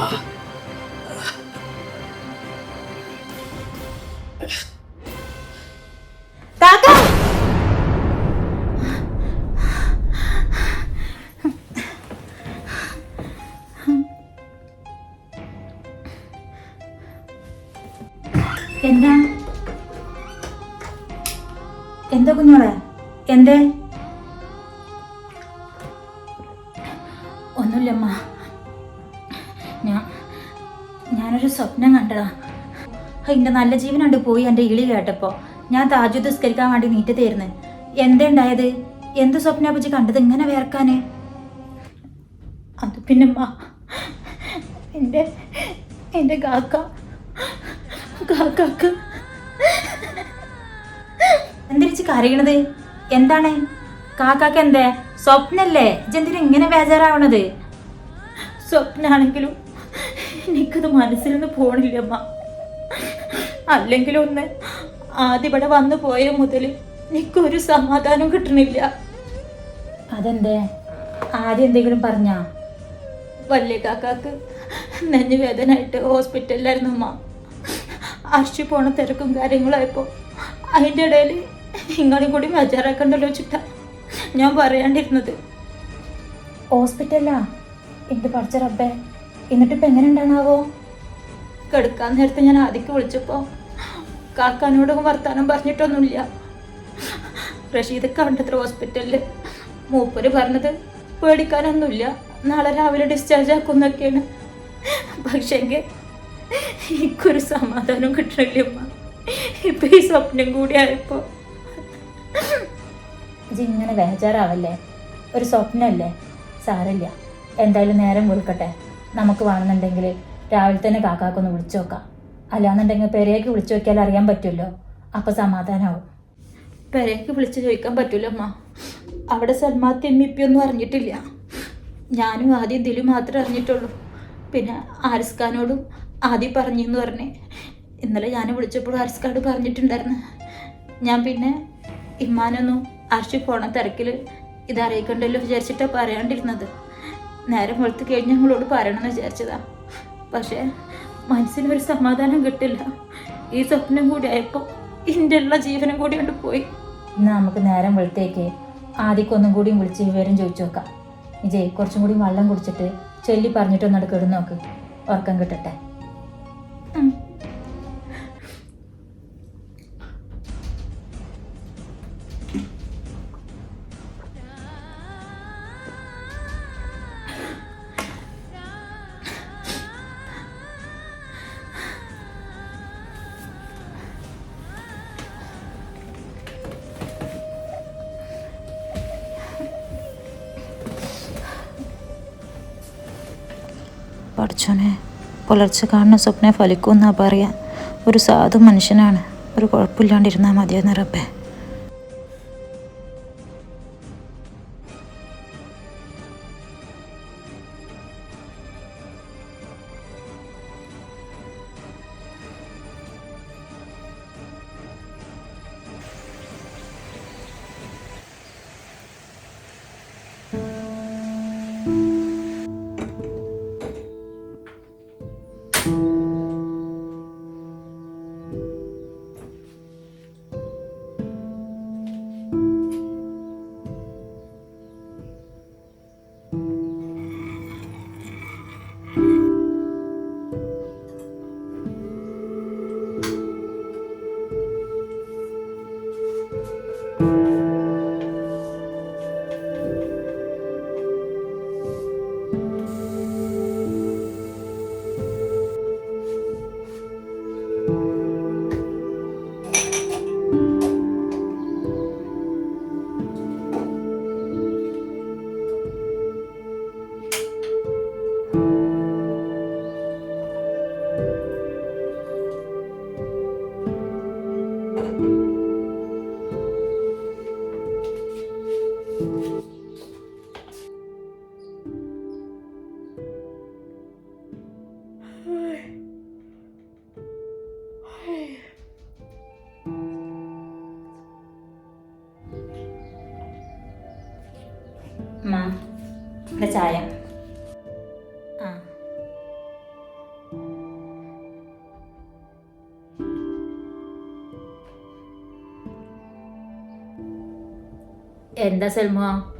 കാക്ക എന്റെ നല്ല ജീവനുണ്ട് പോയി എന്റെ ഇളി കേട്ടപ്പോൾ ഞാൻ താജു നിസ്കരിക്കാൻ വേണ്ടി നീറ്റത്തായിരുന്നു എന്തുണ്ടായത്? എന്ത് സ്വപ്ന പറ്റി കണ്ടത് ഇങ്ങനെ വേർക്കാന്? അത് പിന്നെ എന്റെ എന്റെ കാക്ക. കാക്കാക്ക്. എന്തിരിച്ച് കരയണത്? എന്താണ്? കാക്കാക്ക് എന്തേ? സ്വപ്നല്ലേ? ജന്തിന് ഇങ്ങനെ ബേജാറാവണത്? സ്വപ്നാണെങ്കിലും എനിക്കത് മനസ്സിലൊന്നും നിന്ന് പോണില്ല അമ്മ അല്ലെങ്കിലും ഒന്ന് ആദ്യം ഇവിടെ വന്നു പോയ മുതൽ എനിക്കൊരു സമാധാനം കിട്ടണില്ല. അതെന്തേ? ആദ്യം എന്തെങ്കിലും പറഞ്ഞാ? വല്യ കാക്കാക്ക് നെഞ്ഞു വേദനയായിട്ട് ഹോസ്പിറ്റലിലായിരുന്നു അമ്മ അർച്ചി പോണ തിരക്കും കാര്യങ്ങളായപ്പോൾ അതിന്റെ ഇടയിൽ നിങ്ങളും കൂടി ബേജാറാക്കണ്ടല്ലോ ചിട്ട. ഞാൻ പറയാണ്ടിരുന്നത്. ഹോസ്പിറ്റലാ എന്ത് പഠിച്ച റബ്ബേ? എന്നിട്ട് ഇപ്പം എങ്ങനെ ഉണ്ടാണാവോ കെടുക്കാൻ നേരത്തെ ഞാൻ ആദ്യക്ക് വിളിച്ചപ്പോൾ കാക്കാനോട് വർത്താനം പറഞ്ഞിട്ടൊന്നുമില്ല. റഷീദൊക്കെ ഉണ്ടത്ര ഹോസ്പിറ്റലിൽ മൂപ്പര് പറഞ്ഞത് പേടിക്കാനൊന്നുമില്ല. നാളെ രാവിലെ ഡിസ്ചാർജ് ആക്കുന്നൊക്കെയാണ്. പക്ഷേങ്കിൽ എനിക്കൊരു സമാധാനം കിട്ടണില്ല അമ്മ ഇപ്പൊ ഈ സ്വപ്നം കൂടി ആയപ്പോ. ഇങ്ങനെ ബേജാറാവല്ലേ? ഒരു സ്വപ്നമല്ലേ സാരല്ല എന്തായാലും നേരം വിളിക്കട്ടെ. നമുക്ക് വേണമെന്നുണ്ടെങ്കിൽ രാവിലെ തന്നെ കാക്കാക്കൊന്ന് വിളിച്ചു നോക്കാം. അല്ലാന്നുണ്ടെങ്കിൽ പെരേക്ക് വിളിച്ചു നോക്കിയാൽ അറിയാൻ പറ്റുമല്ലോ. അപ്പൊ സമാധാനാവും. പെരേക്ക് വിളിച്ച് ചോദിക്കാൻ പറ്റൂല അമ്മ അവിടെ സൽമാത്ത് എമ്മിപ്പിയൊന്നും അറിഞ്ഞിട്ടില്ല. ഞാനും ആദ്യം ഇതിലും മാത്രമേ അറിഞ്ഞിട്ടുള്ളൂ. പിന്നെ ആരിസ്ഖാനോടും ആദ്യം പറഞ്ഞു എന്ന് പറഞ്ഞേ. ഇന്നലെ ഞാൻ വിളിച്ചപ്പോൾ ആരിസ്ഖാട് പറഞ്ഞിട്ടുണ്ടായിരുന്നു. ഞാൻ പിന്നെ ഇമ്മാനൊന്നും അർഷി പോണ തിരക്കിൽ ഇത് അറിയിക്കണ്ടല്ലോ പറയാണ്ടിരുന്നത്. നേരം വെളുത്ത് കഴിഞ്ഞ് ഞങ്ങളോട് പറയണമെന്ന് വിചാരിച്ചതാ. പക്ഷേ മനസ്സിനൊരു സമാധാനം കിട്ടില്ല. ഈ സ്വപ്നം കൂടി ആയപ്പോൾ എന്റെ ഉള്ള ജീവനും കൂടി കൊണ്ട് പോയി. എന്നാ നമുക്ക് നേരം വെളുത്തേക്ക്. ആദ്യക്കൊന്നും കൂടിയും വിളിച്ച് വിവരം ചോദിച്ചു നോക്കാം. വിജയ് കുറച്ചും കൂടി വെള്ളം കുടിച്ചിട്ട് ചൊല്ലി പറഞ്ഞിട്ടൊന്നട് കിടന്നു നോക്ക്. ഉറക്കം കിട്ടട്ടെ. പഠിച്ചോനെ. പുലർച്ചെ കാണുന്ന സ്വപ്നം ഫലിക്കുമെന്നാ പറയാ. ഒരു സാധു മനുഷ്യനാണ്. ഒരു കുഴപ്പമില്ലാണ്ടിരുന്നാൽ മതിയെന്ന് റബ്ബേ. Música എന്താ സെൽമോ?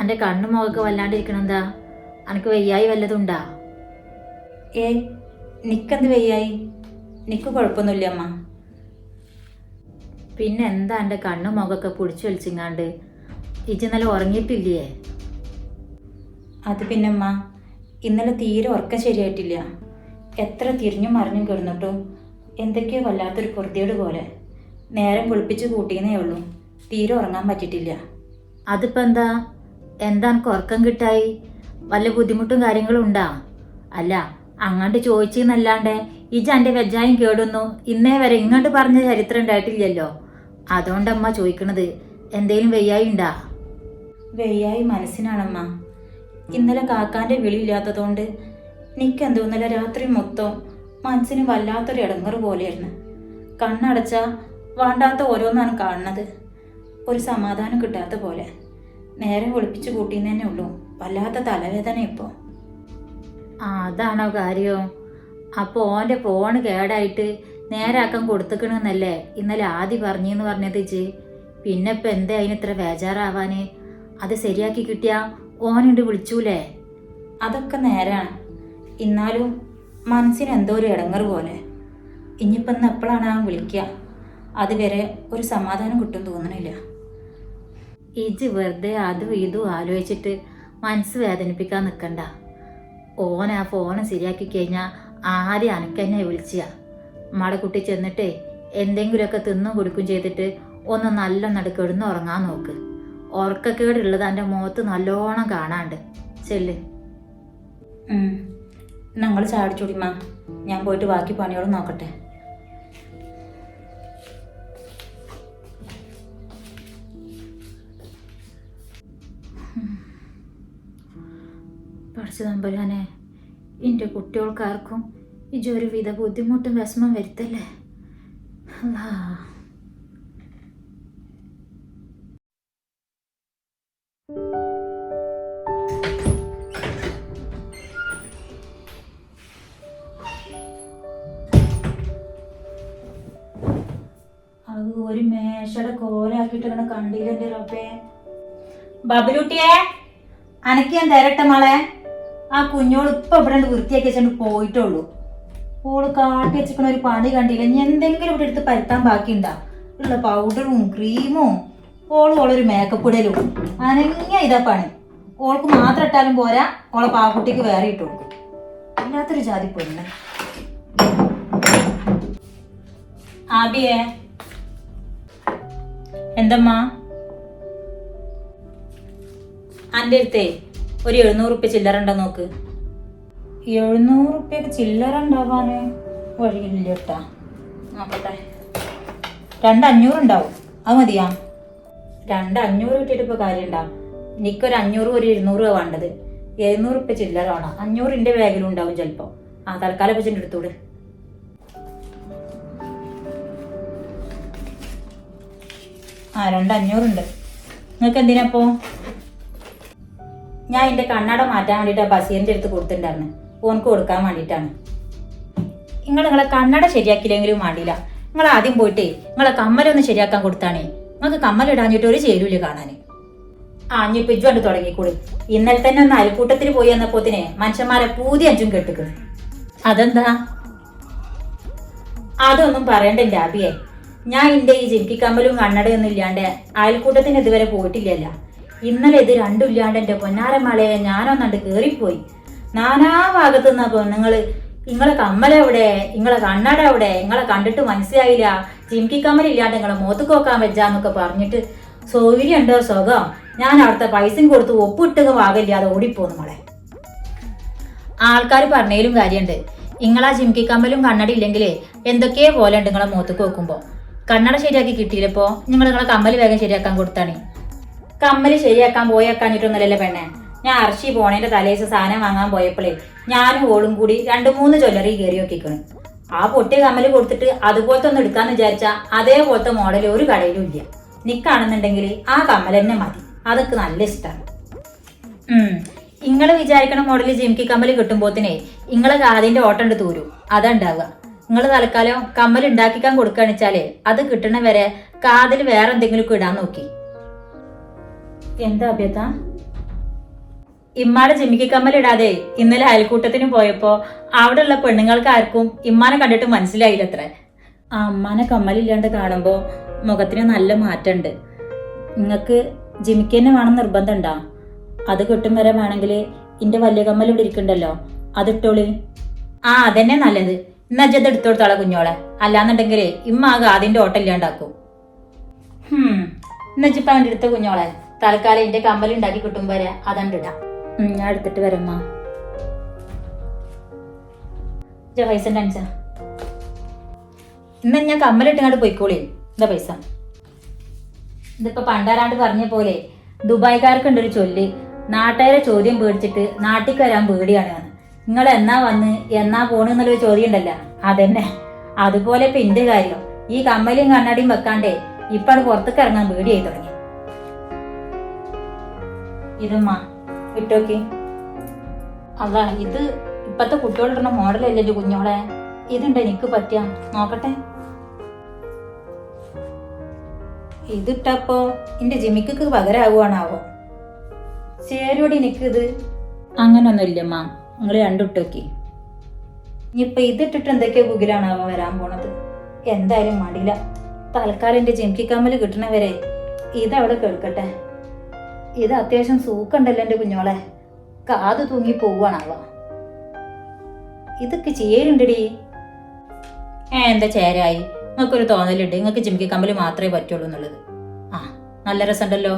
എന്റെ കണ്ണു മുഖമൊക്കെ വല്ലാണ്ടിരിക്കണെന്താ? അനക്ക് വയ്യായി വല്ലതുണ്ടാ? ഏ നിക്കെന്ത് വയ്യായി? നിക്ക് കുഴപ്പമൊന്നുമില്ല അമ്മ. പിന്നെ എന്താ എന്റെ കണ്ണു മുഖമൊക്കെ പൊടിച്ചു വലിച്ചിങ്ങാണ്ട്? ഇജ്ജ് ഇന്നലെ ഉറങ്ങിയിട്ടില്ലേ? അത് പിന്നമ്മ ഇന്നലെ തീരെ ഉറക്കം ശരിയായിട്ടില്ല. എത്ര തിരിഞ്ഞും മറിഞ്ഞും കിടന്നിട്ടും? എന്തൊക്കെയോ വല്ലാത്തൊരു കുർത്തിയോട് പോലെ. നേരം കുളിപ്പിച്ച് കൂട്ടിയെന്നേ ഉള്ളൂ. തീരെ ഉറങ്ങാൻ പറ്റിയിട്ടില്ല. അതിപ്പോ എന്താ എന്താ എനിക്ക് ഉറക്കം കിട്ടായി? വല്ല ബുദ്ധിമുട്ടും കാര്യങ്ങളും ഉണ്ടാ? അല്ല അങ്ങോട്ട് ചോദിച്ചെന്നല്ലാണ്ട് ഇജ എന്റെ വെജായും കേടുന്നു. ഇന്നേ വരെ ഇങ്ങോട്ട് പറഞ്ഞ ചരിത്രം ഉണ്ടായിട്ടില്ലല്ലോ. അതുകൊണ്ടമ്മ ചോദിക്കണത് എന്തേലും വെയ്യായി ഉണ്ടാ? വെയ്യായി മനസ്സിനാണമ്മ. ഇന്നലെ കാക്കാന്റെ വിളിയില്ലാത്തതുകൊണ്ട് എനിക്കെന്തോ ഇന്നലെ രാത്രി മൊത്തം മനസ്സിന് വല്ലാത്തൊരു ഇടങ്ങറ് പോലെയായിരുന്നു. കണ്ണടച്ച വേണ്ടാത്ത ഓരോന്നാണ് കാണുന്നത്. ഒരു സമാധാനം കിട്ടാത്ത പോലെ. നേരെ ഒളിപ്പിച്ചു കൂട്ടിന്ന് തന്നെ ഉള്ളൂ. വല്ലാത്ത തലവേദന ഇപ്പോൾ ആ അതാണോ കാര്യം? അപ്പോൾ ഓന്റെ ഫോൺ കേടായിട്ട് നേരാക്കാൻ കൊടുത്തുക്കണെന്നല്ലേ ഇന്നലെ ആദ്യം പറഞ്ഞെന്ന് പറഞ്ഞത് ഇജ് പിന്നെ ഇപ്പം എന്താ അതിന് ഇത്ര ബേജാറാവാന്? അത് ശരിയാക്കി കിട്ടിയാ ഓനുണ്ട് വിളിച്ചൂലേ? അതൊക്കെ നേരാണ്. എന്നാലും മനസ്സിന് എന്തോ ഒരു ഇടങ്ങർ പോലെ. ഇനിയിപ്പം ഇന്ന് എപ്പോഴാണ് ആ വിളിക്കുക അതുവരെ ഒരു സമാധാനം കിട്ടും തോന്നണില്ല. ഇജ് വെറുതെ അതും ഇതും ആലോചിച്ചിട്ട് മനസ്സ് വേദനിപ്പിക്കാൻ നിൽക്കണ്ട ഓൻ ആ ഫോൺ ശരിയാക്കി കഴിഞ്ഞാൽ ആദ്യം അനക്കെന്നെ വിളിച്ചാ. മട കുട്ടി ചെന്നിട്ടേ എന്തെങ്കിലുമൊക്കെ തിന്നും കൊടുക്കും ചെയ്തിട്ട് ഒന്ന് നല്ല നടുക്കെടുന്ന് ഉറങ്ങാൻ നോക്ക്. ഉറക്കക്കേടുള്ളത് എന്റെ മുഖത്ത് നല്ലോണം കാണാണ്ട്. ചെല്ല്. ഞങ്ങൾ ചാടിച്ചുടിമാ ഞാൻ പോയിട്ട് ബാക്കി പണിയോട് നോക്കട്ടെ. പഠിച്ചു തമ്പുരാനെ എന്റെ കുട്ടികൾക്കാർക്കും ഇജൊരു വിധ ബുദ്ധിമുട്ടും വിഷമം വരുത്തല്ലേ? അല്ലാ അത് ഒരു മേശയുടെ കോലാക്കിയിട്ട് ഇങ്ങനെ കണ്ടില്ലെന്റെ റബ്ബേ? ബബലുട്ടിയെ അനക്കിയാൻ തരട്ടെ മോളെ? ആ കുഞ്ഞോൾ ഇപ്പൊ ഇവിടെ വൃത്തിയാക്കി വെച്ചിട്ട് പോയിട്ടുള്ളൂ ഓൾ കാട്ടി വെച്ചിരിക്കണ ഒരു പണി കണ്ടില്ല? ഇനി എന്തെങ്കിലും ഇവിടെ എടുത്ത് പരത്താൻ ബാക്കിയുണ്ടാ? ഉള്ള പൗഡറും ക്രീമും ഓൾ ഓളൊരു മേക്കപ്പ് ഇടലും. അനങ്ങിയ ഇതാ പണി. ഓൾക്ക് മാത്രം ഇട്ടാലും പോരാ. ഓളെ പാവക്കുട്ടിക്ക് വേറെ ഇട്ട് കൊടുക്കും. ഇല്ലാത്തൊരു ജാതി പൊന്ന്. ആബിയേ. എന്തമ്മാ? അന്റെ അടുത്തേ ഒരു എഴുന്നൂറ് ഉപ്പ ചില്ലറ ഉണ്ടോ നോക്ക്? എഴുന്നൂറ് ഉപ്പയൊക്കെ ചില്ലറ ഉണ്ടാവാന് വഴിയില്ല കേട്ടാ നോക്കട്ടെ. രണ്ട് അഞ്ഞൂറ് ഉണ്ടാവും അത് മതിയാ. രണ്ട് അഞ്ഞൂറ് കിട്ടിയിട്ട് ഇപ്പോൾ കാര്യം ഉണ്ടാവും എനിക്കൊരു അഞ്ഞൂറ് ഒരു ഇരുന്നൂറ് വേണ്ടത്. എഴുന്നൂറ് ഉപ്പ ചില്ലറ വേണം. അഞ്ഞൂറിന്റെ ബാഗിലും ഉണ്ടാവും ചിലപ്പോൾ ആ തൽക്കാലം വെച്ചിട്ട് എടുത്തൂടെ. ആ രണ്ട് അഞ്ഞൂറുണ്ട് നിങ്ങൾക്ക് എന്തിനാപ്പോ ഞാൻ എന്റെ കണ്ണട മാറ്റാൻ വേണ്ടിയിട്ട് ബസീറിന്റെ അടുത്ത് കൊടുത്തിട്ടുണ്ടായിരുന്നു. ഓനക്ക് കൊടുക്കാൻ വേണ്ടിയിട്ടാണ്. നിങ്ങൾ നിങ്ങളെ കണ്ണട ശരിയാക്കിയില്ലെങ്കിലും വേണ്ടിയില്ല. നിങ്ങൾ ആദ്യം പോയിട്ടേ നിങ്ങളെ കമ്മലൊന്ന് ശരിയാക്കാൻ കൊടുത്താണേ. നിങ്ങൾക്ക് കമ്മലിടാഞ്ഞിട്ട് ഒരു ചേരൂല കാണാൻ ആ ഇനി ഇജ്വണ്ട് തുടങ്ങിക്കൂടി ഇന്നലെ തന്നെ ഒന്ന് അയൽക്കൂട്ടത്തിൽ പോയി വന്നപ്പോത്തിനെ മനുഷ്യന്മാരെ പൂതി അഞ്ചും കെട്ടുക്കണ്. അതെന്താ? അതൊന്നും പറയണ്ട എന്റെ അബിയെ ഞാൻ എന്റെ ഈ ജിൻകി കമ്മലും കണ്ണടയൊന്നും ഇല്ലാണ്ട് അയൽക്കൂട്ടത്തിന് ഇതുവരെ പോയിട്ടില്ലല്ല. ഇന്നലെ ഇത് രണ്ടും ഇല്ലാണ്ട് എന്റെ പൊന്നാരമളയെ ഞാനൊന്നണ്ട് കേറിപ്പോയി. നാനാ ഭാഗത്തു നിന്നാ പെണ്ണുങ്ങൾ നിങ്ങളെ കമ്മല എവിടെ? നിങ്ങളെ കണ്ണട എവിടെ? നിങ്ങളെ കണ്ടിട്ട് മനസ്സിലായില്ല. ജിംകി കമ്മൽ ഇല്ലാണ്ട് നിങ്ങളെ മുഖത്ത് കോക്കാൻ വെച്ചാന്നൊക്കെ പറഞ്ഞിട്ട് സൗകര്യം ഉണ്ടോ സുഖം? ഞാൻ അവിടുത്തെ പൈസയും കൊടുത്ത് ഒപ്പിട്ടുക വാകില്ലാതെ ഓടിപ്പോന്നു മോളെ. ആൾക്കാർ പറഞ്ഞേലും കാര്യമുണ്ട് ഇങ്ങളാ ജിംകി കമ്മലും കണ്ണട ഇല്ലെങ്കിലേ എന്തൊക്കെയോ പോലെ ഉണ്ട് നിങ്ങളെ മുഖത്തേക്ക് നോക്കുമ്പോ കണ്ണട ശരിയാക്കി കിട്ടിയില്ലപ്പോ നിങ്ങൾ നിങ്ങളെ കമ്മൽ വേഗം ശരിയാക്കാൻ കൊടുത്താണ്. കമ്മൽ ശരിയാക്കാൻ പോയേക്കാഞ്ഞിട്ടൊന്നുമല്ലല്ലേ പെണ്ണെ. ഞാൻ അർഷി പോണേന്റെ തലേസ് സാധനം വാങ്ങാൻ പോയപ്പോഴേ ഞാനും ഓളും കൂടി രണ്ട് മൂന്ന് ജ്വല്ലറി കയറി നോക്കിക്കണ്. ആ പൊട്ടിയ കമ്മൽ കൊടുത്തിട്ട് അതുപോലത്തെ ഒന്ന് എടുക്കാന്ന് വിചാരിച്ച അതേപോലത്തെ മോഡൽ ഒരു കടയിലും ഇല്ല. നിക്കാണെന്നുണ്ടെങ്കിൽ ആ കമ്മൽ തന്നെ മതി. അതൊക്കെ നല്ല ഇഷ്ടമാണ് ഇങ്ങൾ വിചാരിക്കണ മോഡൽ ജിംകി കമ്മൽ കിട്ടുമ്പോത്തിനെ ഇങ്ങളെ കാതിന്റെ ഓട്ടണ്ട് തൂരും. അതാ ഉണ്ടാവുക നിങ്ങൾ തൽക്കാലം കമ്മൽ ഉണ്ടാക്കിക്കാൻ കൊടുക്കുകയാണെന്ന് വെച്ചാൽ അത് കിട്ടണ വരെ കാതിൽ വേറെ എന്തെങ്കിലും ഇടാൻ നോക്കി. എന്താ അഭ്യത ഇമ്മാടെ ജിമ്മിക്ക് കമ്മലിടാതെ ഇന്നലെ അയൽക്കൂട്ടത്തിന് പോയപ്പോ അവിടെയുള്ള പെണ്ണുങ്ങൾക്ക് ആർക്കും ഇമ്മാനെ കണ്ടിട്ട് മനസ്സിലായില്ലത്രേ. ആ അമ്മാനെ കമ്മലില്ലാണ്ട് കാണുമ്പോ മുഖത്തിന് നല്ല മാറ്റമുണ്ട് നിങ്ങൾക്ക് ജിമിക്ക് തന്നെ വേണം നിർബന്ധം ഉണ്ടോ അത് കിട്ടും വരെ വേണമെങ്കിൽ എന്റെ വലിയ കമ്മൽ ഇവിടെ ഇരിക്കണ്ടല്ലോ. അതിട്ടോളി ആ അതന്നെ നല്ലത്. എന്നാ ജത് എടുത്തു കുഞ്ഞോളെ. അല്ലാന്നുണ്ടെങ്കിൽ ഇമ്മ ആകെ ഗാദിന്റെ ഓട്ടം ഇല്ലാണ്ടാക്കും. ഹും. എന്നുവെച്ചിപ്പ അവന്റെ അടുത്ത കുഞ്ഞോളെ. തൽക്കാലം എന്റെ കമ്മൽ ഉണ്ടാക്കി കിട്ടും വരെ. അതണ്ടിടാം ഞാൻ എടുത്തിട്ട് വരമ്മാ പൈസ അഞ്ച? ഇന്ന് ഞാൻ കമ്മലിട്ടങ്ങാണ്ട് പോയിക്കോളി. എന്താ പൈസ. ഇതിപ്പോ പണ്ടാരാണ്ട് പറഞ്ഞ പോലെ ദുബായ്ക്കാർക്കുണ്ടൊരു ചൊല്ല്. നാട്ടുകാരെ ചോദ്യം പേടിച്ചിട്ട് നാട്ടിൽ വരാൻ പേടിയാണ്. നിങ്ങൾ എന്നാ വന്ന് എന്നാ പോണ് എന്നുള്ളൊരു ചോദ്യം ഉണ്ടല്ലോ അതന്നെ. അതുപോലെ ഇപ്പൊ എന്റെ കാര്യം. ഈ കമ്മലും കണ്ണാടിയും വെക്കാണ്ടേ ഇപ്പാണ് പുറത്തേക്ക് ഇറങ്ങാൻ പേടിയായി തുടങ്ങി. ഇതമ്മ ഇട്ടോക്കി. അല്ല ഇത് ഇപ്പത്തെ കുട്ടികളിടുന്ന മോഡലല്ലേ കുഞ്ഞോളെ? ഇതുണ്ട് എനിക്ക് പറ്റിയ? നോക്കട്ടെ. ഇതിട്ടപ്പോ എന്റെ ജിമിക്ക് പകരാവുകയാണാവോ? ചേരോടി എനിക്കിത്. അങ്ങനൊന്നുമില്ലമ്മ നിങ്ങൾ രണ്ടിട്ടോക്കി ഇനിയിപ്പൊ ഇതിട്ടിട്ട് എന്തൊക്കെയോ ബുഗിലാണാവോ വരാൻ പോണത്? എന്തായാലും മടിയില്ല. തൽക്കാലം എന്റെ ജിമിക്ക് കമ്മൽ കിട്ടണവരെ ഇതവിടെ കേൾക്കട്ടെ. ഇത് അത്യാവശ്യം സൂക്കണ്ടല്ലോ എന്റെ കുഞ്ഞോളെ കാത് തൂങ്ങി പോവുകയാണല്ലോ ഇതൊക്കെ ചേരുണ്ടടി ഏ എന്താ ചേരായി? നിങ്ങൾക്കൊരു തോന്നലുണ്ട്. നിങ്ങൾക്ക് ജിമിക്ക് കമ്പൽ മാത്രമേ പറ്റുള്ളൂ എന്നുള്ളത്. ആ നല്ല രസമുണ്ടല്ലോ.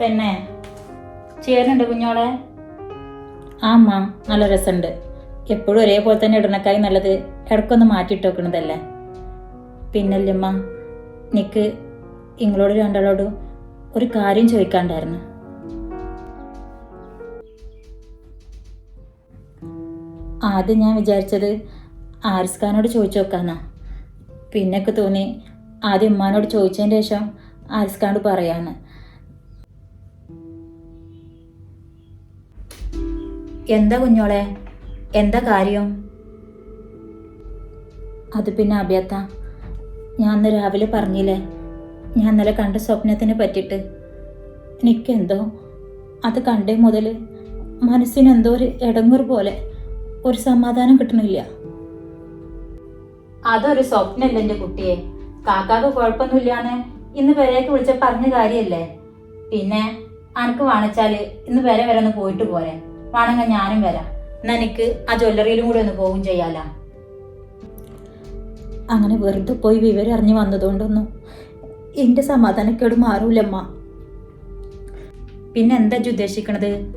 പിന്നെ ചേരുന്നുണ്ട് കുഞ്ഞോളെ ആമ്മ അമ്മ നല്ല രസമുണ്ട്. എപ്പോഴും ഒരേപോലെ തന്നെ ഇടണക്കായി നല്ലത് ഇടക്കൊന്ന് മാറ്റിയിട്ട് വെക്കണതല്ലേ? പിന്നല്ലമ്മ നിക്ക് നിങ്ങളോട് രണ്ടാളോടും ഒരു കാര്യം ചോദിക്കാണ്ടായിരുന്നു. ആദ്യം ഞാൻ വിചാരിച്ചത് ആരിസ് ഖാനോട് ചോദിച്ചു നോക്കാന്നാ. പിന്നൊക്കെ തോന്നി ആദ്യം ഉമ്മാനോട് ചോദിച്ചതിന് ശേഷം ആരിസ് ഖാനോട് പറയാന്ന്. എന്താ കുഞ്ഞോളെ? എന്താ കാര്യം? അത് പിന്നെ അഭ്യത്ത ഞാൻ രാവിലെ പറഞ്ഞില്ലേ? ഞാൻ ഇന്നലെ കണ്ട സ്വപ്നത്തിനെ പറ്റിയിട്ട്. എനിക്കെന്തോ അത് കണ്ടേ മുതൽ മനസ്സിനെന്തോ ഒരു ഇടങ്ങൂർ പോലെ ഒരു സമാധാനം കിട്ടണില്ല. അതൊരു സ്വപ്നല്ല എന്റെ കുട്ടിയെ. കാക്കാക്ക് കുഴപ്പമൊന്നുമില്ലാന്ന് ഇന്ന് വരേക്ക് വിളിച്ച പറഞ്ഞ കാര്യല്ലേ? പിന്നെ അനക്ക് വാണിച്ചാൽ ഇന്ന് വരെ വരെ ഒന്ന് പോയിട്ട് പോരെ. വേണമെങ്കിൽ ഞാനും വരാം. എന്നാ എനിക്ക് ആ ജ്വല്ലറിയിലും കൂടെ ഒന്ന് പോകും ചെയ്യാല. അങ്ങനെ വെറുതെ പോയി വിവരം അറിഞ്ഞു വന്നതുകൊണ്ടൊന്നും എന്റെ സമാധാനക്കേട് മാറൂലമ്മ. പിന്നെ എന്താ ജി ഉദ്ദേശിക്കണത്?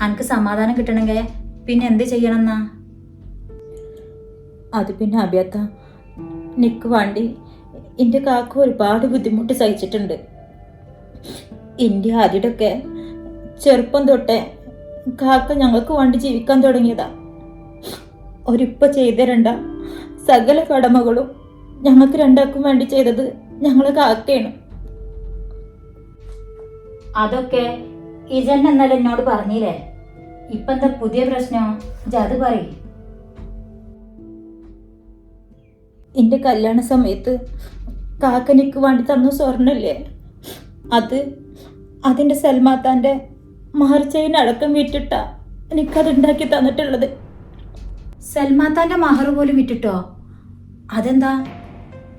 അനക്ക് സമാധാനം കിട്ടണമെങ്കിൽ പിന്നെ എന്ത് ചെയ്യണമെന്നാ അത് പിന്നെ അഭ്യത്ത നിക്ക് വേണ്ടി എന്റെ കാക്ക ഒരുപാട് ബുദ്ധിമുട്ട് സഹിച്ചിട്ടുണ്ട്. എന്റെ ആദ്യടൊക്കെ ചെറുപ്പം തൊട്ടേ കാക്ക ഞങ്ങൾക്ക് വേണ്ടി ജീവിക്കാൻ തുടങ്ങിയതാ. ഒരിപ്പ ചെയ്തരണ്ട. സകല കടമകളും ഞങ്ങൾക്ക് രണ്ടാക്കും വേണ്ടി ചെയ്തത് ഞങ്ങളെ കാത്തേണു അതൊക്കെ ഇജൻ എന്നാലും എന്നോട് പറഞ്ഞില്ലേ? ഇപ്പൊ എന്താ പുതിയ പ്രശ്നം? അത് പറയും. എന്റെ കല്യാണ സമയത്ത് കാക്കനിക്ക് വേണ്ടി തന്ന സ്വർണല്ലേ? അത് അതിന്റെ സൽമാത്താന്റെ മഹർച്ചയിന് അടക്കം വിറ്റിട്ട എനിക്കത് ഉണ്ടാക്കി തന്നിട്ടുള്ളത്. സൽമാത്താന്റെ മഹർ പോലും വിറ്റിട്ടോ? അതെന്താ?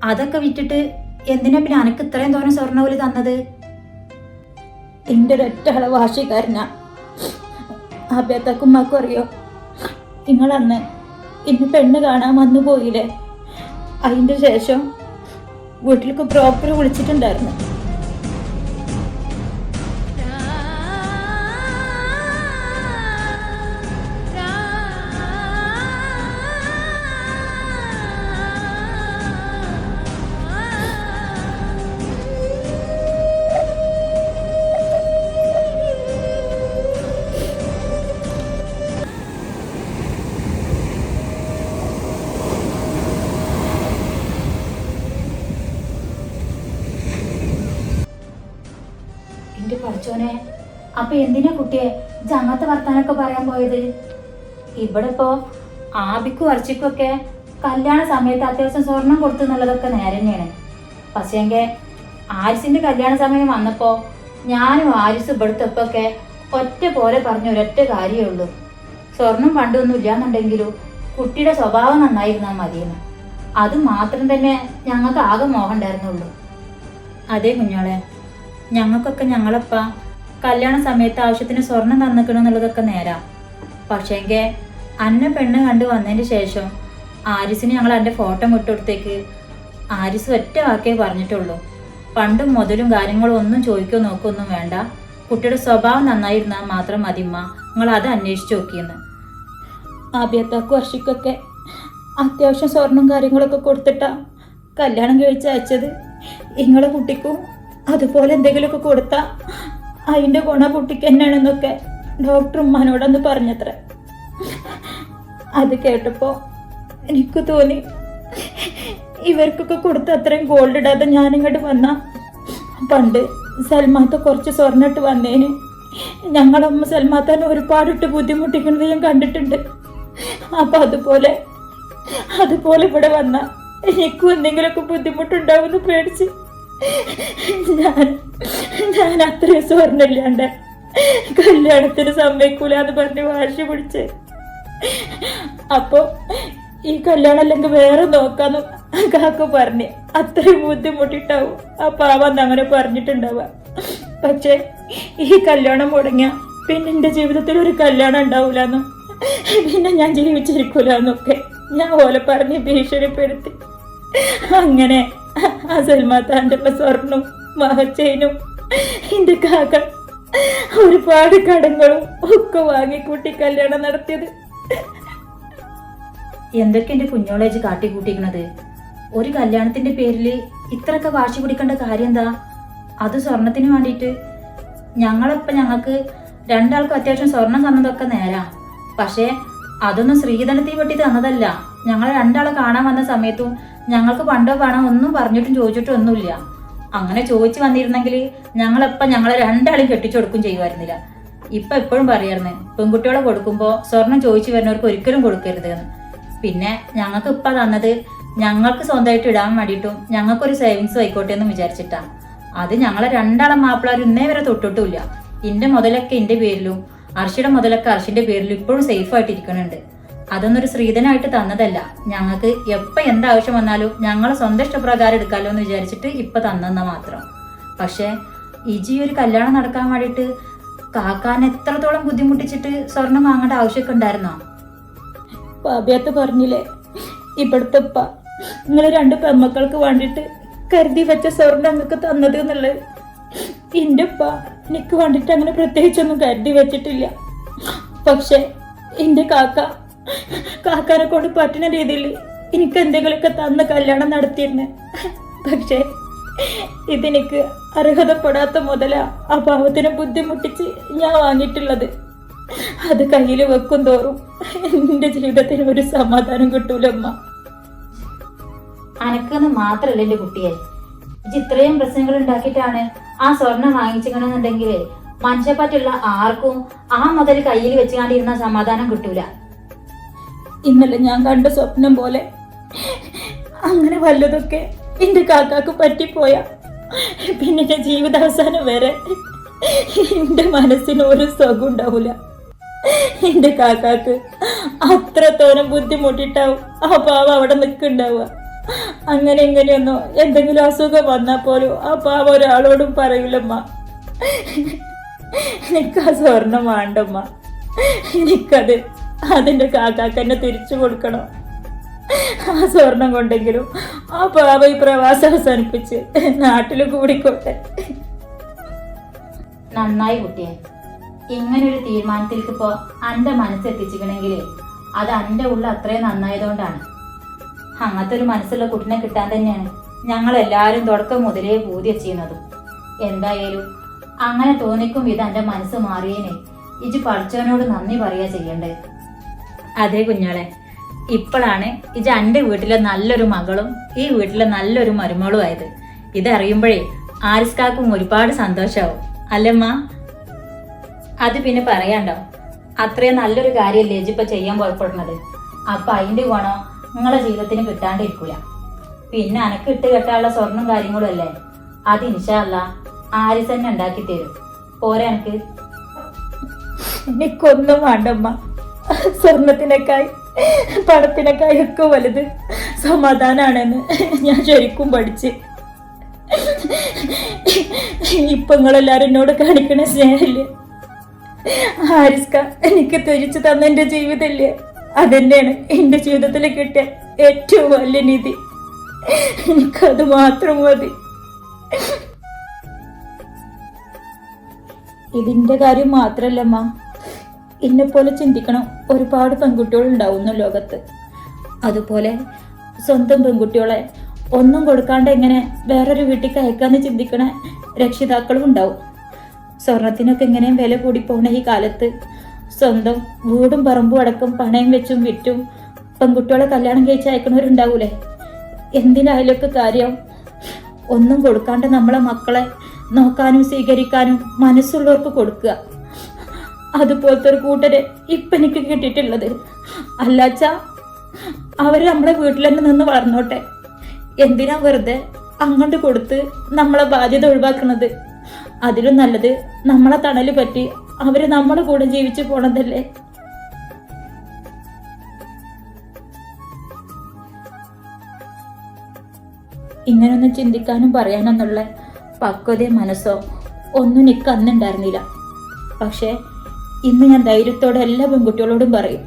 അതൊക്കെ വിറ്റിട്ട് എന്തിനാ പിന്നെ അനക്ക് ഇത്രയും തോന്നെ സ്വർണ പോലും തന്നത്? എന്റെ ഒരൊറ്റ വാശിക്കാരനാ അഭ്യത്തക്കുമ്മക്കും അറിയോ? നിങ്ങളന്ന് ഇന്ന് പെണ്ണ് കാണാൻ വന്നു പോയില്ലേ? അതിന്റെ ശേഷം വീട്ടിലേക്ക് പ്രോപ്പർ വിളിച്ചിട്ടുണ്ടായിരുന്നു. അപ്പൊ എന്തിനാ കുട്ടിയെ ഇജ്ജ് വർത്താനൊക്കെ പറയാൻ പോയത്? ഇവിടെ ഇപ്പോ ആബിക്കും അർച്ചിക്കും ഒക്കെ കല്യാണ സമയത്ത് അത്യാവശ്യം സ്വർണം കൊടുത്തു എന്നുള്ളതൊക്കെ നേരെ തന്നെയാണ്. പക്ഷേങ്കിൽ ആരിസിന്റെ കല്യാണ സമയം വന്നപ്പോ ഞാനും ആരിസ് ഇവിടുത്തെ ഒറ്റ പോലെ പറഞ്ഞ ഒരൊറ്റ കാര്യമേ ഉള്ളൂ. സ്വർണം പണ്ടൊന്നും ഇല്ലാന്നുണ്ടെങ്കിലും കുട്ടിയുടെ സ്വഭാവം നന്നായിരുന്നാൽ മതിയെന്ന്. അത് മാത്രം തന്നെ ഞങ്ങൾക്ക് ആകെ മോഹം ഉണ്ടായിരുന്നുള്ളൂ. അതെ കുഞ്ഞോളെ ഞങ്ങൾക്കൊക്കെ ഞങ്ങളപ്പ കല്യാണ സമയത്ത് ആവശ്യത്തിന് സ്വർണം തന്നിക്കണം എന്നുള്ളതൊക്കെ നേരാ. പക്ഷേങ്കിൽ അന്ന പെണ്ണ് കണ്ടു വന്നതിന് ശേഷം ആരിസിന് ഞങ്ങൾ എന്റെ ഫോട്ടോ വിട്ടുകൊടുത്തേക്ക് ആരിസ് ഒറ്റ വാക്കേ പറഞ്ഞിട്ടുള്ളൂ. പണ്ടും മുതലും കാര്യങ്ങളും ഒന്നും ചോദിക്കോ നോക്കൊന്നും വേണ്ട. കുട്ടിയുടെ സ്വഭാവം നന്നായിരുന്നാൽ മാത്രം മതിമ്മ നിങ്ങൾ അത് അന്വേഷിച്ച് നോക്കിയെന്ന്. ആദ്യത്താക്ക് വർഷിക്കൊക്കെ അത്യാവശ്യം സ്വർണം കാര്യങ്ങളൊക്കെ കൊടുത്തിട്ടാ കല്യാണം കഴിച്ച് അയച്ചത് നിങ്ങളെ കുട്ടിക്കും അതുപോലെ എന്തെങ്കിലുമൊക്കെ കൊടുത്താ അതിന്റെ ഗുണ കുട്ടിക്ക് തന്നെയാണെന്നൊക്കെ ഡോക്ടർ ഉമ്മാനോടൊന്ന് പറഞ്ഞത്ര. അത് കേട്ടപ്പോൾ എനിക്ക് തോന്നി ഇവർക്കൊക്കെ കൊടുത്ത അത്രയും ഗോൾഡ് ഇടാതെ ഞാനിങ്ങോട്ട് വന്ന. പണ്ട് സൽമാത്ത കുറച്ച് സ്വർണിട്ട് വന്നേന്. ഞങ്ങളമ്മ സൽമാത്താൻ ഒരുപാടിട്ട് ബുദ്ധിമുട്ടിക്കുന്നത് ഞാൻ കണ്ടിട്ടുണ്ട്. അപ്പൊ അതുപോലെ അതുപോലെ ഇവിടെ വന്ന. എനിക്കും എന്തെങ്കിലുമൊക്കെ ബുദ്ധിമുട്ടുണ്ടാവുമെന്ന് പേടിച്ച് ഞാൻ ഞാൻ അത്രയും സ്വർണില്ലാണ്ട് കല്യാണത്തിന് സമ്മതിക്കൂല എന്ന് പറഞ്ഞ് വാശി പിടിച്ച്. അപ്പൊ ഈ കല്യാണം അല്ലെങ്കിൽ വേറെ നോക്കാന്ന് കാക്ക പറഞ്ഞ്. അത്രയും ബുദ്ധിമുട്ടിട്ടാവും ആ പാവന്ന് അങ്ങനെ പറഞ്ഞിട്ടുണ്ടാവുക. പക്ഷെ ഈ കല്യാണം മുടങ്ങിയ പിന്നെ എന്റെ ജീവിതത്തിൽ ഒരു കല്യാണം ഉണ്ടാവൂലെന്നും. പിന്നെ ഞാൻ ജീവിച്ചിരിക്കൂലെന്നൊക്കെ ഞാൻ ഓലെ പറഞ്ഞ് ഭീഷണിപ്പെടുത്തി. അങ്ങനെ ആ സൽമാത്താന്റെ ഉള്ള സ്വർണം മഹച്ചേനും എന്റെ കാക്ക ഒരുപാട് കടങ്ങളും ഒക്കെ വാങ്ങിക്കൂട്ടി കല്യാണം നടത്തിയത്. എന്തൊക്കെ എന്റെ കുഞ്ഞോളേജ് കാട്ടിക്കൂട്ടിക്കണത് ഒരു കല്യാണത്തിന്റെ പേരിൽ ഇത്രയൊക്കെ വാശി പിടിക്കേണ്ട കാര്യം എന്താ? അത് സ്വർണത്തിന് വേണ്ടിയിട്ട് ഞങ്ങളിപ്പോ ഞങ്ങൾക്ക് രണ്ടാൾക്കും അത്യാവശ്യം സ്വർണം തന്നതൊക്കെ നേരാ. പക്ഷേ അതൊന്നും ശ്രീധനത്തിൽ പെട്ടി തന്നതല്ല. ഞങ്ങൾ രണ്ടാളെ കാണാൻ വന്ന സമയത്തും ഞങ്ങൾക്ക് പണ്ടോ പണം ഒന്നും പറഞ്ഞിട്ടും ചോദിച്ചിട്ടും ഒന്നുമില്ല. അങ്ങനെ ചോദിച്ചു വന്നിരുന്നെങ്കിൽ ഞങ്ങളെപ്പം ഞങ്ങളെ രണ്ടാളും കെട്ടിച്ചു കൊടുക്കും ചെയ്യുമായിരുന്നില്ല. ഇപ്പൊ എപ്പോഴും പറയായിരുന്നു പെൺകുട്ടികളെ കൊടുക്കുമ്പോ സ്വർണം ചോദിച്ചു വരുന്നവർക്ക് ഒരിക്കലും കൊടുക്കരുത് എന്ന്. പിന്നെ ഞങ്ങൾക്ക് ഇപ്പൊ തന്നത് ഞങ്ങൾക്ക് സ്വന്തമായിട്ട് ഇടാൻ വേണ്ടിയിട്ടും ഞങ്ങൾക്കൊരു സേവിങ്സ് ആയിക്കോട്ടെ എന്ന് വിചാരിച്ചിട്ടാ. അത് ഞങ്ങളെ രണ്ടാളും മാപ്പിളാർ ഇന്നേ വരെ തൊട്ടിട്ടുമില്ല. ഇന്റെ മുതലൊക്കെ ഇന്റെ പേരിലും അർഷിയുടെ മുതലൊക്കെ അർഷിന്റെ പേരിലും ഇപ്പോഴും സേഫ് ആയിട്ട് ഇരിക്കുന്നുണ്ട് അതൊന്നും ഒരു സ്ത്രീധനായിട്ട് തന്നതല്ല. ഞങ്ങൾക്ക് എപ്പോ എന്താവശ്യം വന്നാലും ഞങ്ങളെ സ്വന്തം ഇഷ്ടപ്രകാരം എടുക്കാമല്ലോ എന്ന് വിചാരിച്ചിട്ട് ഇപ്പൊ തന്നെന്ന മാത്രം. പക്ഷേ ഇജി ഒരു കല്യാണം നടക്കാൻ വേണ്ടിയിട്ട് കാക്കാൻ എത്രത്തോളം ബുദ്ധിമുട്ടിച്ചിട്ട് സ്വർണം വാങ്ങേണ്ട ആവശ്യമൊക്കെ ഉണ്ടായിരുന്നോ? പാബ്യാത്ത് പറഞ്ഞില്ലേ? ഇവിടുത്തെ ഉപ്പ നിങ്ങൾ രണ്ട് പെമ്മക്കൾക്ക് വേണ്ടിയിട്ട് കരുതി വെച്ച സ്വർണം നിങ്ങൾക്ക് തന്നത് എന്നുള്ളത്. എന്റെ ഉപ്പ എനിക്ക് വേണ്ടിയിട്ട് അങ്ങനെ പ്രത്യേകിച്ചൊന്നും കരുതി വെച്ചിട്ടില്ല. പക്ഷെ എന്റെ കാക്ക കാക്കാനെ കൊണ്ട് പറ്റുന്ന രീതിയിൽ എനിക്ക് എന്തെങ്കിലുമൊക്കെ തന്ന് കല്യാണം നടത്തിയിരുന്നു. പക്ഷേ ഇതെനിക്ക് അർഹതപ്പെടാത്ത മുതല ആ പാവത്തിനെ ബുദ്ധിമുട്ടിച്ച് ഞാൻ വാങ്ങിയിട്ടുള്ളത്. അത് കയ്യിൽ വെക്കും തോറും എന്റെ ജീവിതത്തിന് ഒരു സമാധാനം കിട്ടൂലമ്മ അനക്കെന്ന് മാത്രല്ല എന്റെ കുട്ടിയെ? ഇത്രയും പ്രശ്നങ്ങൾ ഉണ്ടാക്കിയിട്ടാണ് ആ സ്വർണം വാങ്ങിച്ചിങ്ങണെന്നുണ്ടെങ്കിൽ മനുഷ്യപ്പറ്റുള്ള ആർക്കും ആ മുതൽ കയ്യിൽ വെച്ചുകൊണ്ടിരുന്ന സമാധാനം കിട്ടൂല. ഇന്നലെ ഞാൻ കണ്ട സ്വപ്നം പോലെ അങ്ങനെ വല്ലതൊക്കെ എന്റെ കാക്കാക്ക് പറ്റിപ്പോയ. പിന്നെ എന്റെ ജീവിതാവസാനം വരെ എന്റെ മനസ്സിന് ഒരു സുഖം ഉണ്ടാവൂല. എന്റെ കാക്കാക്ക് അത്രത്തോരം ബുദ്ധിമുട്ടിട്ടാവും ആ പാവ അവിടെ നിൽക്കുണ്ടാവുക അങ്ങനെ ഇങ്ങനെയൊന്നോ എന്തെങ്കിലും അസുഖം വന്നാൽ പോലും ആ പാവ ഒരാളോടും പറയൂലമ്മ. ആ സ്വർണം വേണ്ടമ്മ. എനിക്കത് അതിന്റെ കാക്കാക്കന്നെ തിരിച്ചു കൊടുക്കണം. ആ സ്വർണം കൊണ്ടെങ്കിലും ആ പാവ ഈ പ്രവാസം അവസാനിപ്പിച്ച് നാട്ടിൽ കൂടിക്കോട്ടെ. നന്നായി കുട്ടിയെ. ഇങ്ങനൊരു തീരുമാനത്തിലേക്ക് ഇപ്പോ അന്റെ മനസ്സെത്തിച്ചിക്കണെങ്കിലേ അത് അന്റെ ഉള്ള അത്രയും നന്നായതുകൊണ്ടാണ്. അങ്ങനത്തെ ഒരു മനസ്സുള്ള കുട്ടിനെ കിട്ടാൻ തന്നെയാണ് ഞങ്ങൾ എല്ലാവരും തുടക്കം മുതലേ പൂതി ചെയ്യുന്നതും എന്തായാലും അങ്ങനെ തോന്നിക്കും ഇത് എന്റെ മനസ്സ് മാറിയേനെ. ഇജ് പഠിച്ചവനോട് നന്ദി പറയാ ചെയ്യണ്ടേ? അതെ കുഞ്ഞാളെ. ഇപ്പോഴാണ് ഇജ് എന്റെ വീട്ടിലെ നല്ലൊരു മകളും ഈ വീട്ടിലെ നല്ലൊരു മരുമകളും ആയത് ഇതറിയുമ്പോഴേ ആരിസ്കാക്കും ഒരുപാട് സന്തോഷാവും. അല്ലമ്മ അത് പിന്നെ പറയാണ്ടോ? അത്രയും നല്ലൊരു കാര്യമല്ലേ ഇജിപ്പോ ചെയ്യാൻ പുറപ്പെടുന്നത് അപ്പൊ അതിന്റെ ഗുണം നിങ്ങളെ ജീവിതത്തിന് കിട്ടാണ്ടിരിക്കൂല. പിന്നെ അനക്ക് ഇട്ട് കെട്ടാനുള്ള സ്വർണം കാര്യങ്ങളും അല്ലേ? അത് ഇൻഷാല്ല ആരിസ് തന്നെ ഉണ്ടാക്കി തരും പോരെ എനിക്ക് എനിക്കൊന്നും വേണ്ടമ്മ. സ്വർണത്തിനേക്കായി പണത്തിനേക്കായി ഒക്കെ വലുത് സമാധാനാണെന്ന് ഞാൻ ശരിക്കും പഠിച്ച്. ഇപ്പൊ നിങ്ങളെല്ലാരും എന്നോട് കാണിക്കണ സ്നേഹമില്ലേ? ഹാരിസ്ക എനിക്ക് തിരിച്ചു തന്ന എന്റെ ജീവിതമില്ലേ? അതെന്നെയാണ് എന്റെ ജീവിതത്തിൽ കിട്ടിയ ഏറ്റവും വലിയ നിധി. എനിക്കത് മാത്രം മതി. ഇതിന്റെ കാര്യം മാത്രല്ലമ്മ എന്നെപ്പോലെ ചിന്തിക്കണം ഒരുപാട് പെൺകുട്ടികൾ ഉണ്ടാവുന്നു ലോകത്ത്. അതുപോലെ സ്വന്തം പെൺകുട്ടികളെ ഒന്നും കൊടുക്കാണ്ട് എങ്ങനെ വേറൊരു വീട്ടിൽ അയക്കാന്ന് ചിന്തിക്കണ രക്ഷിതാക്കളും ഉണ്ടാവും. സ്വർണത്തിനൊക്കെ എങ്ങനെയും വില കൂടി പോണ ഈ കാലത്ത് സ്വന്തം വീടും പറമ്പും അടക്കം പണയം വെച്ചും വിറ്റും പെൺകുട്ടികളെ കല്യാണം കഴിച്ച് അയക്കണവരുണ്ടാവൂലേ? എന്തിനായാലൊക്കെ കാര്യം ഒന്നും കൊടുക്കാണ്ട് നമ്മളെ മക്കളെ നോക്കാനും സ്വീകരിക്കാനും മനസ്സുള്ളവർക്ക് കൊടുക്കുക. അതുപോലത്തെ ഒരു കൂട്ടരെ ഇപ്പം എനിക്ക് കിട്ടിയിട്ടുള്ളത്. അല്ലാച്ച അവർ നമ്മളെ വീട്ടിൽ തന്നെ നിന്ന് വളർന്നോട്ടെ. എന്തിനാ വെറുതെ അങ്ങോട്ട് കൊടുത്ത് നമ്മളെ ബാധ്യത ഒഴിവാക്കണത് അതിലും നല്ലത് നമ്മളെ തണൽ പറ്റി അവർ നമ്മുടെ കൂടെ ജീവിച്ചു പോണതല്ലേ? ഇങ്ങനൊന്നും ചിന്തിക്കാനും പറയാനൊന്നുള്ള പക്വതയും മനസ്സോ ഒന്നും എനിക്ക് അന്നുണ്ടായിരുന്നില്ല. പക്ഷേ ഇന്ന് ഞാൻ ധൈര്യത്തോടെ എല്ലാ പെൺകുട്ടികളോടും പറയും.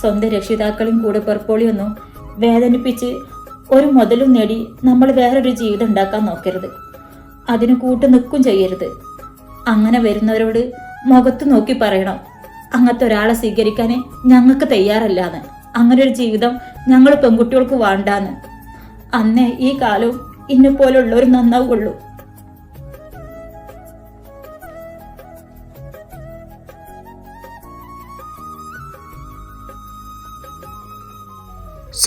സ്വന്തം രക്ഷിതാക്കളും കൂടെ പെർപ്പോളിയൊന്നും വേദനിപ്പിച്ച് ഒരു മുതലും നേടി നമ്മൾ വേറൊരു ജീവിതം ഉണ്ടാക്കാൻ നോക്കരുത്. അതിന് കൂട്ടു നിൽക്കും ചെയ്യരുത്. അങ്ങനെ വരുന്നവരോട് മുഖത്ത് നോക്കി പറയണം. അങ്ങനത്തെ ഒരാളെ സ്വീകരിക്കാൻ ഞങ്ങൾക്ക് തയ്യാറല്ലാന്ന്. അങ്ങനെ ഒരു ജീവിതം ഞങ്ങൾ പെൺകുട്ടികൾക്ക് വേണ്ടാന്ന്. അന്നേ ഈ കാലവും ഇന്നെ പോലുള്ളവർ നന്നാവുള്ളൂ.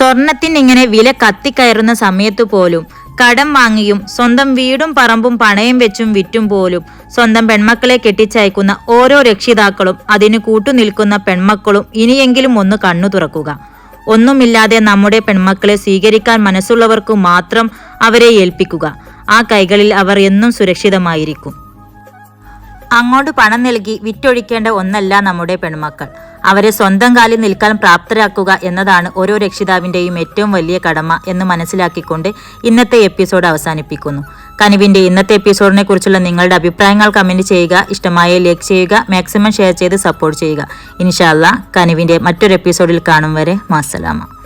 സ്വർണത്തിനിങ്ങനെ വില കത്തിക്കയറുന്ന സമയത്തു പോലും കടം വാങ്ങിയും സ്വന്തം വീടും പറമ്പും പണയം വെച്ചും വിറ്റും പോലും സ്വന്തം പെൺമക്കളെ കെട്ടിച്ചയക്കുന്ന ഓരോ രക്ഷിതാക്കളും അതിന് കൂട്ടുനിൽക്കുന്ന പെൺമക്കളും ഇനിയെങ്കിലും ഒന്ന് കണ്ണു തുറക്കുക. ഒന്നുമില്ലാതെ നമ്മുടെ പെൺമക്കളെ സ്വീകരിക്കാൻ മനസ്സുള്ളവർക്ക് മാത്രം അവരെ ഏൽപ്പിക്കുക. ആ കൈകളിൽ അവർ എന്നും സുരക്ഷിതമായിരിക്കും. അങ്ങോട്ട് പണം നൽകി വിറ്റൊഴിക്കേണ്ട ഒന്നല്ല നമ്മുടെ പെൺമക്കൾ. അവരെ സ്വന്തം കാലിൽ നിൽക്കാൻ പ്രാപ്തരാക്കുക എന്നതാണ് ഓരോ രക്ഷിതാവിന്റെയും ഏറ്റവും വലിയ കടമ എന്ന് മനസ്സിലാക്കിക്കൊണ്ട് ഇന്നത്തെ എപ്പിസോഡ് അവസാനിപ്പിക്കുന്നു. കനിവിന്റെ ഇന്നത്തെ എപ്പിസോഡിനെ കുറിച്ചുള്ള നിങ്ങളുടെ അഭിപ്രായങ്ങൾ കമന്റ് ചെയ്യുക ഇഷ്ടമായ ലൈക്ക് ചെയ്യുക മാക്സിമം ഷെയർ ചെയ്ത് സപ്പോർട്ട് ചെയ്യുക. ഇൻഷാല്ല കനിവിന്റെ മറ്റൊരു എപ്പിസോഡിൽ കാണും വരെ. മാസലാമ